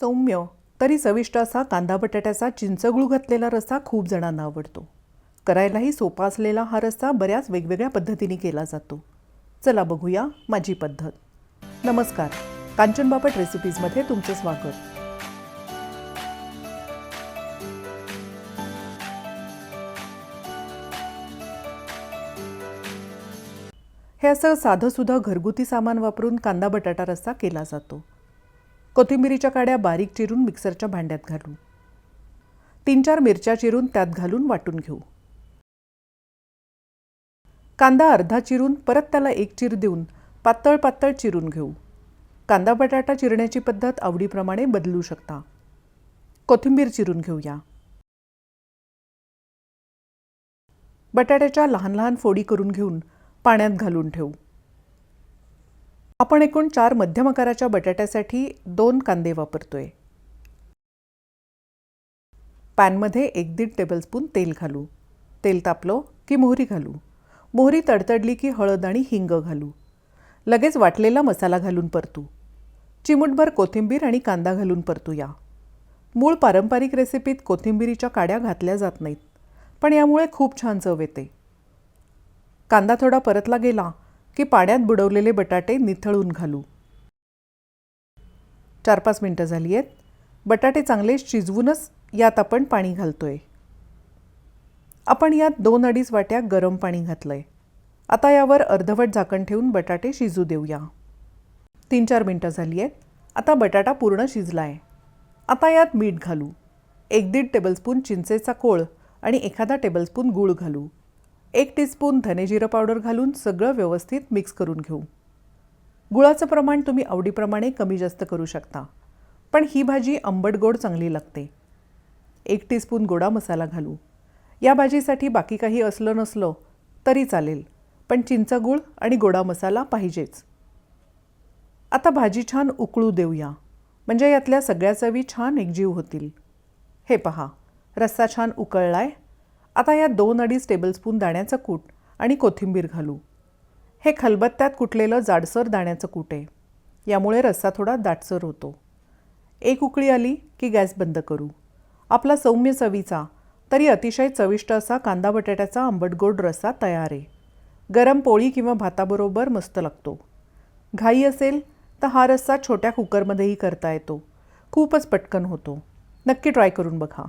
सौम्य. तरी चविष्ट असा कांदा बटाट्याचा चिंचगुळ घातलेला रस्सा खूप जणांना आवडतो. करायलाही सोपा असलेला हा रस्सा बऱ्याच वेगवेगळ्या पद्धतीने केला जातो. चला बघूया माझी पद्धत. नमस्कार. कांचन बापट रेसिपीजमध्ये तुमचं स्वागत. हे असं साधंसुद्धा घरगुती सामान वापरून कांदा बटाटा रस्सा केला जातो. कोथिंबिरीच्या काड्या बारीक चिरून मिक्सरच्या भांड्यात घालू तीन चार मिरच्या चिरून त्यात घालून वाटून घेऊ. कांदा अर्धा चिरून परत त्याला एक चीर देऊन पातळ पातळ चिरून घेऊ. कांदा बटाटा चिरण्याची पद्धत आवडीप्रमाणे बदलू शकता. कोथिंबीर चिरून घेऊया. बटाट्याच्या लहान लहान फोडी करून घेऊन पाण्यात घालून ठेवू. आपण एकूण चार मध्यम आकाराच्या बटाट्यासाठी दोन कांदे वापरतोय. पॅनमध्ये एक दीड टेबलस्पून तेल घालू. तेल तापलो की मोहरी घालू. मोहरी तडतडली की हळद आणि हिंग घालू. लगेच वाटलेला मसाला घालून परतू. चिमूटभर कोथिंबीर आणि कांदा घालून परतूया. मूळ पारंपरिक रेसिपीत कोथिंबिरीच्या काड्या घातल्या जात नाहीत पण यामुळे खूप छान चव येते. कांदा थोडा परतला गेला की पाण्यात बुडवलेले बटाटे निथळून घालू. चार पाच मिनटं झाली आहेत. बटाटे चांगले शिजवूनच यात आपण पाणी घालतोय. आपण यात दोन अडीच वाट्या गरम पाणी घातलंय. आता यावर अर्धवट झाकण ठेवून बटाटे शिजू देऊया. तीन चार मिनटं झाली आहेत. आता बटाटा पूर्ण शिजला आहे आता यात मीठ घालू. एक दीड टेबलस्पून चिंचेचा कोळ आणि एखादा टेबलस्पून गूळ घालू. एक टीस्पून धनेजिरं पावडर घालून सगळं व्यवस्थित मिक्स करून घेऊ. गुळाचं प्रमाण तुम्ही आवडीप्रमाणे कमी जास्त करू शकता पण ही भाजी आंबट गोड चांगली लागते. एक टीस्पून गोडा मसाला घालू. या भाजीसाठी बाकी काही असलं नसलं तरी चालेल पण चिंचगूळ आणि गोडा मसाला पाहिजेच. आता भाजी छान उकळू देऊया म्हणजे यातल्या सगळ्या चवी छान एकजीव होतील. हे पहा रस्सा छान उकळलाय आता यात दोन अडीच टेबलस्पून दाण्याचं कूट आणि कोथिंबीर घालू. हे खलबत्त्यात कुटलेलं जाडसर दाण्याचं कूट आहे. यामुळे रस्सा थोडा दाटसर होतो. एक उकळी आली की गॅस बंद करू. आपला सौम्य चवीचा तरी अतिशय चविष्ट असा कांदा बटाट्याचा आंबटगोड रस्सा तयार आहे. गरम पोळी किंवा भाताबरोबर मस्त लागतो. घाई असेल तर हा रस्सा छोट्या कुकरमध्येही करता येतो. खूपच पटकन होतो. नक्की ट्राय करून बघा.